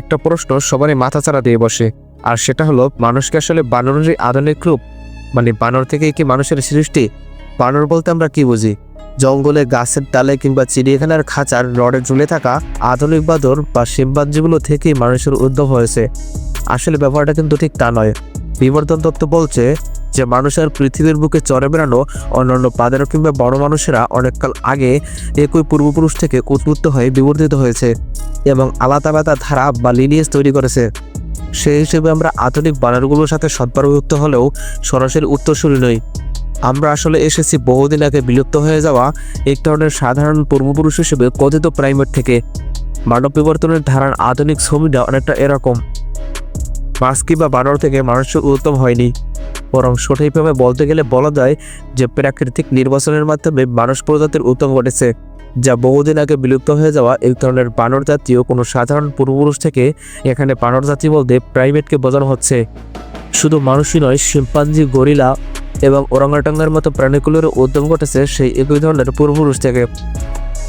একটা প্রশ্ন সবারই মাথা চারা দিয়ে বসে, আর সেটা হলো, মানুষকে আসলে বানরেরই আধুনিক রূপ মানে বানর থেকে কি মানুষের সৃষ্টি? বানর বলতে আমরা কি বুঝি? জঙ্গলে, গাছের ডালে কিংবা চিড়িয়াখানার খাঁচার রডে ঝুলে থাকা আধুনিক বাদর বা শিববাজ্যগুলো থেকেই মানুষের উদ্ভব হয়েছে। আসলে ব্যবহারটা কিন্তু ঠিক তা নয়। বিবর্তন তত্ত্ব বলছে যে মানুষের পৃথিবীর বুকে চড়ে বেড়ানো অন্যান্য পাদের কিংবা বড় মানুষেরা অনেককাল আগে একই পূর্বপুরুষ থেকে উদ্বুদ্ধ হয়ে বিবর্তিত হয়েছে এবং আলাদা আলাদা ধারা বা লিনিয়েজ তৈরি করেছে। সেই হিসেবে আমরা আধুনিক বানরগুলোর সাথে সদ্ভাবযুক্ত হলেও সরাসরি উত্তরসূরি নই। আমরা আসলে এসেছি বহুদিন আগে বিলুপ্ত হয়ে যাওয়া এক ধরনের সাধারণ পূর্বপুরুষ হিসেবে কথিত প্রাইমেট থেকে। মানব বিবর্তনের ধারার আধুনিক ছবিটা অনেকটা এরকম। মাস্কি বা বানর থেকে মানুষের উত্তম হয়নি। বরং সঠিকভাবে বলতে গেলে বলা যায় যে প্রাকৃতিক নির্বাচনের মাধ্যমে মানুষ প্রজাতির উত্তম ঘটেছে, যা বহুদিন আগে বিলুপ্ত হয়ে যাওয়া এই ধরনের বানর জাতীয় কোনো সাধারণ পূর্বপুরুষ থেকে এখানে বানর জাতি বলতে প্রাইমেটকে বোঝানো হচ্ছে। শুধু মানুষই নয়, শিম্পাঞ্জি, গরিলা এবং ওরাঙ্গাটাঙ্গার মতো প্রাণীগুলোর উদ্যম ঘটেছে সেই একই ধরনের পূর্বপুরুষ থেকে।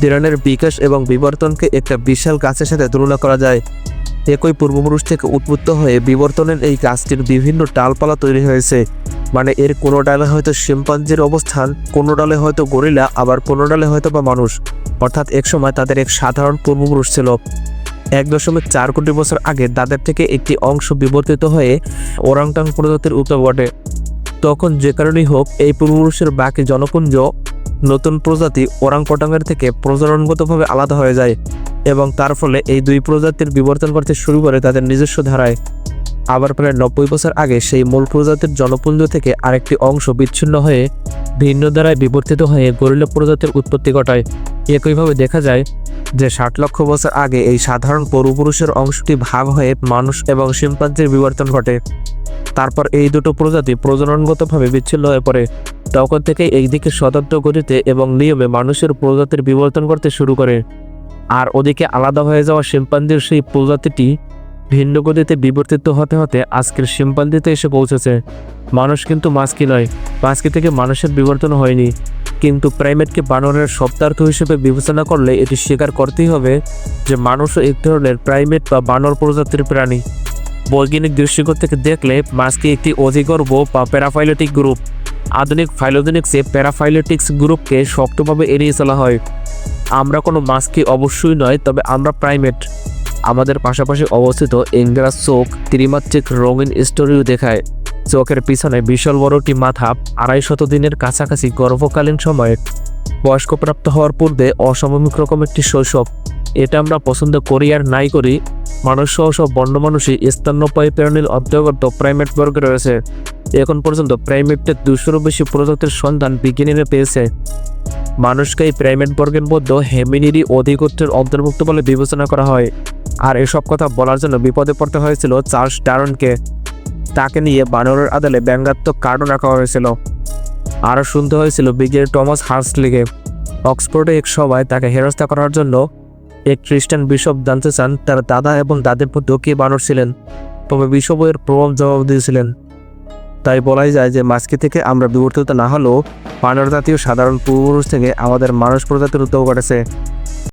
দিরানের বিকাশ এবং বিবর্তনকে একটা বিশাল গাছের সাথে তুলনা করা যায়। একই পূর্বপুরুষ থেকে উদ্বুদ্ধ হয়ে বিবর্তনের এই গাছটির বিভিন্ন ডালপালা তৈরি হয়েছে। মানে এর কোনো ডালে হয়তো শিম্পাঞ্জির অবস্থান, কোনো ডালে হয়তো গরিলা, আবার কোনো ডালে হয়তো বা মানুষ। অর্থাৎ একসময় তাদের এক সাধারণ পূর্বপুরুষ ছিল। এক দশমিক চার কোটি বছর আগে তাদের থেকে একটি অংশ বিবর্তিত হয়ে ওরাংটাং প্রজাতির উদ্ভব ঘটে। তখন যে কারণেই হোক, এই পূর্বপুরুষের বাকি জনপুঞ্জ নতুন প্রজাতি ওরাং পটাঙ্গের থেকে প্রজননগতভাবে আলাদা হয়ে যায়। এবং তার ফলে এই দুই প্রজাতির বিবর্তন করতে শুরু করে তাদের নিজস্ব ধারায়। আবার প্রায় নব্বই বছর আগে সেই মূল প্রজাতির জনপুঞ্জ থেকে আরেকটি অংশ বিচ্ছিন্ন হয়ে ভিন্ন দ্বারায় বিবর্তিত হয়ে গরিলা প্রজাতির উৎপত্তি ঘটায়। একইভাবে দেখা যায় যে ষাট লক্ষ বছর আগে এই সাধারণ পূর্বপুরুষের অংশটি ভাগ হয়ে মানুষ এবং শিম্পাঞ্জির বিবর্তন ঘটে। তারপর এই দুটো প্রজাতি প্রজননগতভাবে বিচ্ছিন্ন হয়ে পড়ে। তখন থেকে এই দিকে স্বতন্ত্র গতিতে এবং নিয়মে মানুষের প্রজাতির বিবর্তন করতে শুরু করে। আর ওদিকে আলাদা হয়ে যাওয়া শিম্পাঞ্জির সেই প্রজাতিটি ভিন্ন গতিতে বিবর্তিত হতে হতে আজকের শিম্পাঞ্জিতে এসে পৌঁছেছে। মানুষ কিন্তু মাস্কি নয় মাস্কি থেকে মানুষের বিবর্তন হয়নি। কিন্তু প্রাইমেটকে বানরের শব্দার্থ হিসেবে বিবেচনা করলে এটি স্বীকার করতেই হবে যে মানুষও এক ধরনের প্রাইমেট বা বানর প্রজাতির প্রাণী। বৈজ্ঞানিক দৃষ্টিকোণ থেকে দেখলে মাস্কি একটি অধিগর্ভ বা প্যারাফাইলেটিক গ্রুপ। আধুনিক ফাইলোজেনিক্সে প্যারাফাইলেটিক্স গ্রুপকে শক্তভাবে এড়িয়ে চলা হয়। আমরা কোনো মাস্কি অবশ্যই নয়, তবে আমরা প্রাইমেট। আমাদের পাশাপাশি অবস্থিত ইংরাজ চোখ ত্রিমাত্রিক রঙিন স্টোরিও দেখায়। চোখের পিছনে বিশাল বড়টি মাথা, আড়াই শত দিনের কাছাকাছি গর্ভকালীন সময়ে। বয়স্কপ্রাপ্ত হওয়ার পূর্বে অস্বাভাবিক রকম একটি শৈশব। এটা আমরা পছন্দ করি আর নাই করি। মানুষ সহ সব বন্য মানুষই স্তন্যপায়ী প্রাণীর অন্তর্গত প্রাইমেট বর্গে রয়েছে। এখন পর্যন্ত প্রাইমেটের দুশোরও বেশি প্রজাতির সন্ধান বিজ্ঞানীরা পেয়েছে। মানুষকে এই প্রাইমেট বর্গের মধ্যে হেমিনিরি অধিগোত্রের অন্তর্ভুক্ত বলে বিবেচনা করা হয়। আর এসব কথা বলার জন্য বিপদে পড়তে হয়েছিল চার্লস ডারনকে। তাকে নিয়ে বানরের আদালে ব্যঙ্গাত্মক কার্ডও রাখা হয়েছিল। আরও শুনতে হয়েছিল বিজ্ঞানী টমাস হার্সলিকে। অক্সফোর্ডে এক সভায় তাকে হেরস্তা করার জন্য এক খ্রিস্টান বিশপ জানতে চান তার দাদা এবং দাদের মধ্যে কে বানর ছিলেন। তবে বিশপ এর প্রভাব জবাব দিয়েছিলেন। তাই বলাই যায় যে মাছকে থেকে আমরা বিবর্তিত না হলেও মানব জাতীয় সাধারণ পূর্বপুরুষ থেকে আমাদের মানুষ প্রজাতির উদ্যোগ ঘটেছে।